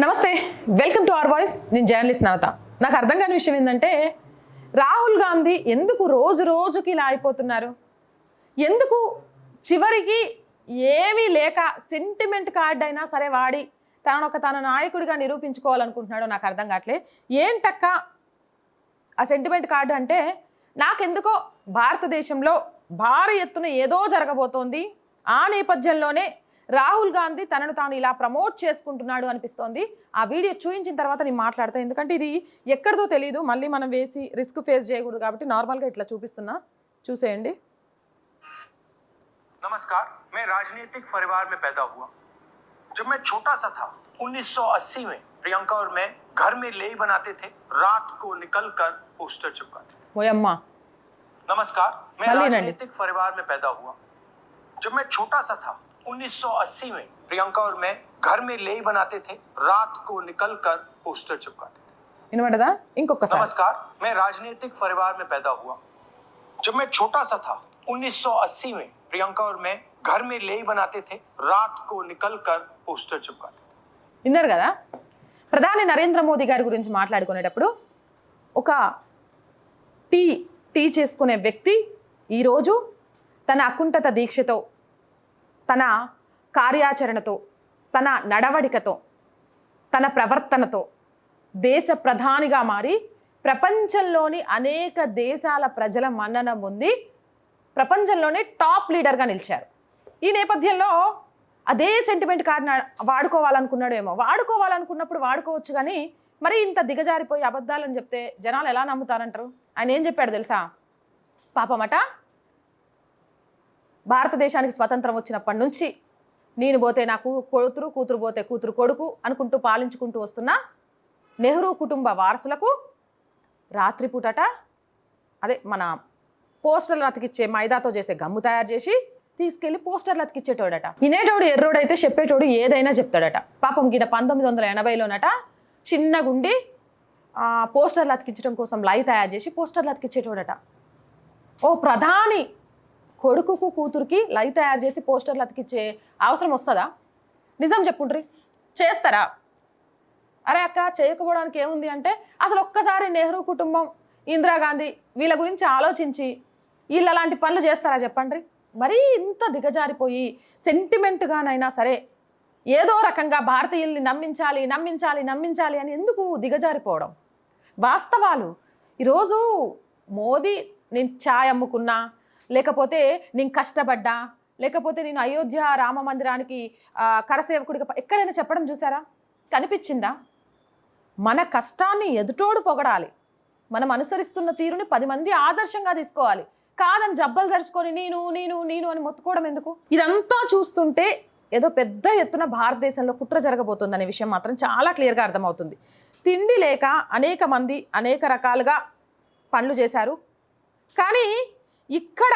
నమస్తే welcome to our voice నేను journalist నవత. నాకు అర్థం కాని విషయం ఏంటంటే రాహుల్ గాంధీ ఎందుకు రోజు రోజుకి ఇలా అయిపోతున్నారు? ఎందుకు చివరికి ఏమీ లేక సెంటిమెంట్ కార్డ్ అయినా సరే వాడి తనను ఒక తన నాయకుడిగా నిరూపించుకోవాలనుకుంటున్నాడో నాకు అర్థం కావట్లే. ఏంటక్క ఆ సెంటిమెంట్ కార్డు అంటే నాకెందుకో భారతదేశంలో భారీ ఎత్తున ఏదో జరగబోతోంది. ఆ నేపథ్యంలోనే రాహుల్ గాంధీ తనను తాను ఇలా ప్రమోట్ చేసుకుంటున్నాడు అనిపిస్తోంది ఆ వీడియో చూపించిన తర్వాత నేను మాట్లాడతా ఎందుకంటే ఇది ఎక్కడిదో తెలియదు మళ్ళీ మనం వేసి రిస్క్ ఫేస్ చేయకూడదు కాబట్టి నార్మల్గా ఇట్లా చూపిస్తున్నా చూసేయండి नमस्कार मैं राजनीतिक परिवार में पैदा हुआ जब मैं छोटा सा था 1980 में प्रियंका और मैं घर में लेई बनाते थे रात को निकल कर पोस्टर चिपकाते थे ఓయమ్మా नमस्कार मैं भले नंदी। राजनीतिक परिवार में पैदा हुआ जब मैं छोटा सा था 1980 में प्रियंका और मैं घर में लेई बनाते थे रात को निकल कर पोस्टर चिपकाते थे వినబడదా ఇంకొకసారి नमस्कार मैं राजनीतिक परिवार में पैदा हुआ जब मैं छोटा सा था 1980 में प्रियंका और मैं घर में लेई बनाते थे रात को निकल कर पोस्टर चिपकाते थे విన్నారు కదా ప్రధాని నరేంద్ర మోదీ గారి గురించి మాట్లాడుకునేటప్పుడు ఒక టీ టీ చేసుకునే వ్యక్తి ఈరోజు తన అకుంఠత దీక్షతో తన కార్యాచరణతో తన నడవడికతో తన ప్రవర్తనతో దేశ ప్రధానిగా మారి ప్రపంచంలోని అనేక దేశాల ప్రజల మన్నన పొంది ప్రపంచంలోనే టాప్ లీడర్గా నిలిచారు. ఈ నేపథ్యంలో అదే సెంటిమెంట్ కార్డుని వాడుకోవాలనుకున్నాడు ఏమో వాడుకోవాలనుకున్నప్పుడు వాడుకోవచ్చు కానీ మరి ఇంత దిగజారిపోయి అబద్ధాలని చెప్తే జనాలు ఎలా నమ్ముతారంటారు? ఆయన ఏం చెప్పాడు తెలుసా? పాపమట భారతదేశానికి స్వతంత్రం వచ్చినప్పటి నుంచి నేను పోతే నాకు కూతురు కూతురు పోతే కూతురు కొడుకు అనుకుంటూ పాలించుకుంటూ వస్తున్న నెహ్రూ కుటుంబ వారసులకు రాత్రిపూటట అదే మన పోస్టర్లు అతికిచ్చే మైదాతో చేసే గమ్ము తయారు చేసి తీసుకెళ్ళి పోస్టర్లు అతికిచ్చేటోడట. వినేటోడు ఎర్రోడైతే చెప్పేటోడు ఏదైనా చెప్తాడట. పాపం గిన పంతొమ్మిది వందల ఎనభైలోనట చిన్నగుండి పోస్టర్లు అతికించడం కోసం లై తయారు చేసి పోస్టర్లు అతికిచ్చేటోడట. ఓ ప్రధాని కొడుకుకు కూతురికి లైవ్ తయారు చేసి పోస్టర్లు అతికిచ్చే అవసరం వస్తుందా? నిజం చెప్పుండ్రి. చేస్తారా? అరే అక్క చేయకపోవడానికి ఏముంది అంటే అసలు ఒక్కసారి నెహ్రూ కుటుంబం ఇందిరాగాంధీ వీళ్ళ గురించి ఆలోచించి వీళ్ళు అలాంటి పనులు చేస్తారా చెప్పండి మరీ ఇంత దిగజారిపోయి సెంటిమెంట్గానైనా సరే ఏదో రకంగా భారతీయుల్ని నమ్మించాలి నమ్మించాలి నమ్మించాలి అని ఎందుకు దిగజారిపోవడం? వాస్తవాలు. ఈరోజు మోదీ నేను ఛాయ్ అమ్ముకున్నా లేకపోతే నేను కష్టపడ్డా? లేకపోతే నేను అయోధ్య రామ మందిరానికి కరసేవకుడిగా ఎక్కడైనా చెప్పడం చూసారా? కనిపించిందా? మన కష్టాన్ని ఎదుటోడు పొగడాలి. మనం అనుసరిస్తున్న తీరుని పది మంది ఆదర్శంగా తీసుకోవాలి. కాదని జబ్బలు జరుచుకొని నేను నేను నేను అని మొత్తుకోవడం ఎందుకు? ఇదంతా చూస్తుంటే ఏదో పెద్ద ఎత్తున భారతదేశంలో కుట్ర జరగబోతుందనే విషయం మాత్రం చాలా క్లియర్గా అర్థమవుతుంది. తిండి లేక అనేక మంది అనేక రకాలుగా పనులు చేశారు. కానీ ఇక్కడ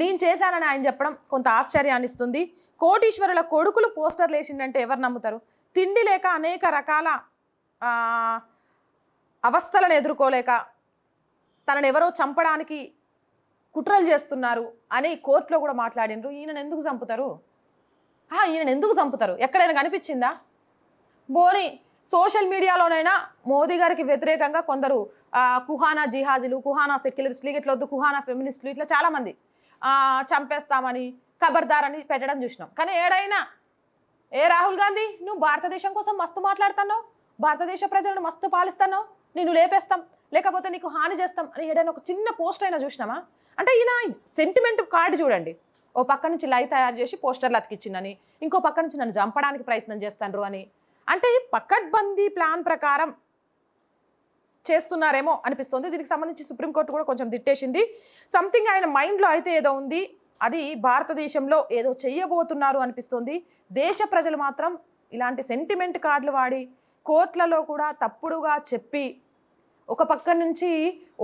నేను చేశానని ఆయన చెప్పడం కొంత ఆశ్చర్యాన్ని ఇస్తుంది. కోటీశ్వరుల కొడుకులు పోస్టర్లు వేసిండంటే ఎవరు నమ్ముతారు? తిండి లేక అనేక రకాల అవస్థలను ఎదుర్కోలేక తనను ఎవరో చంపడానికి కుట్రలు చేస్తున్నారు అని కోర్టులో కూడా మాట్లాడినరు ఈయనను ఎందుకు చంపుతారు? ఈయనను ఎందుకు చంపుతారు? ఎక్కడైనా కనిపించిందా? బోని సోషల్ మీడియాలోనైనా మోదీ గారికి వ్యతిరేకంగా కొందరు కుహానా జిహాజీలు కుహానా సెక్యులరిస్టులు ఇట్లొద్దు కుహానా ఫెమినిస్టులు ఇట్లా చాలామంది చంపేస్తామని ఖబర్దార్ అని పెట్టడం చూసినాం. కానీ ఏడైనా ఏ రాహుల్ గాంధీ నువ్వు భారతదేశం కోసం మస్తు మాట్లాడుతున్నావు భారతదేశ ప్రజలను మస్తు పాలిస్తున్నావు నిన్ను లేపేస్తాం లేకపోతే నీకు హాని చేస్తాం అని ఏదైనా ఒక చిన్న పోస్ట్ అయినా చూసినామా? అంటే ఈయన సెంటిమెంట్ కార్డు చూడండి. ఓ పక్క నుంచి లై తయారు చేసి పోస్టర్లు అతికిచ్చిందని ఇంకో పక్క నుంచి నన్ను చంపడానికి ప్రయత్నం చేస్తాండ్రు అని అంటే పకడ్బందీ ప్లాన్ ప్రకారం చేస్తున్నారేమో అనిపిస్తుంది. దీనికి సంబంధించి సుప్రీంకోర్టు కూడా కొంచెం తిట్టేసింది. సంథింగ్ ఆయన మైండ్లో అయితే ఏదో ఉంది. అది భారతదేశంలో ఏదో చెయ్యబోతున్నారు అనిపిస్తుంది. దేశ ప్రజలు మాత్రం ఇలాంటి సెంటిమెంట్ కార్డులు వాడి కోర్టులలో కూడా తప్పుడుగా చెప్పి ఒక పక్క నుంచి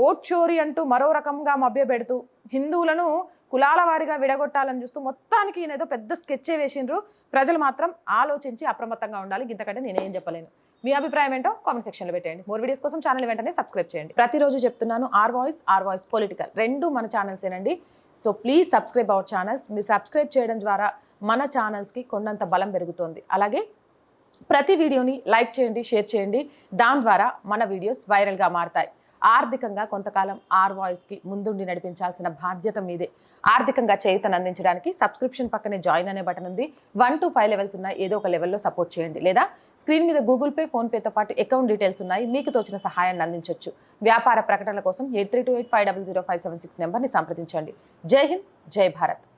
ఓట్ చోరీ అంటూ మరో రకంగా మభ్యపెడుతూ హిందువులను కులాల వారిగా విడగొట్టాలని చూస్తూ మొత్తానికి ఈయన ఏదో పెద్ద స్కెచ్చే వేసిండ్రు. ప్రజలు మాత్రం ఆలోచించి అప్రమత్తంగా ఉండాలి. ఇంతకంటే నేనేం చెప్పలేను. మీ అభిప్రాయం ఏంటో కామెంట్ సెక్షన్లో పెట్టండి మోర్ వీడియోస్ కోసం ఛానల్ వెంటనే సబ్స్క్రైబ్ చేయండి. ప్రతిరోజు చెప్తున్నాను R voice R voice political. రెండు మన ఛానల్స్ ఏనండి so please subscribe our channels. మీరు సబ్స్క్రైబ్ చేయడం ద్వారా మన ఛానల్స్కి కొండంత బలం పెరుగుతుంది. అలాగే ప్రతి వీడియోని లైక్ చేయండి షేర్ చేయండి. దాని ద్వారా మన వీడియోస్ వైరల్గా మారతాయి. ఆర్థికంగా కొంతకాలం ఆర్ వాయిస్కి ముందుండి నడిపించాల్సిన బాధ్యత మీదే. ఆర్థికంగా చేయుతను అందించడానికి సబ్స్క్రిప్షన్ పక్కనే జాయిన్ అనే బటన్ ఉంది. వన్ టు ఫైవ్ లెవెల్స్ ఉన్నాయి. ఏదో ఒక లెవెల్లో సపోర్ట్ చేయండి. లేదా స్క్రీన్ మీద గూగుల్ పే ఫోన్పేతో పాటు అకౌంట్ డీటెయిల్స్ ఉన్నాయి. మీకు తోచిన సహాయాన్ని అందించవచ్చు వ్యాపార ప్రకటనల కోసం eight three two eight five double zero five seven six నెంబర్ని సంప్రదించండి. జై హింద్ జై భారత్.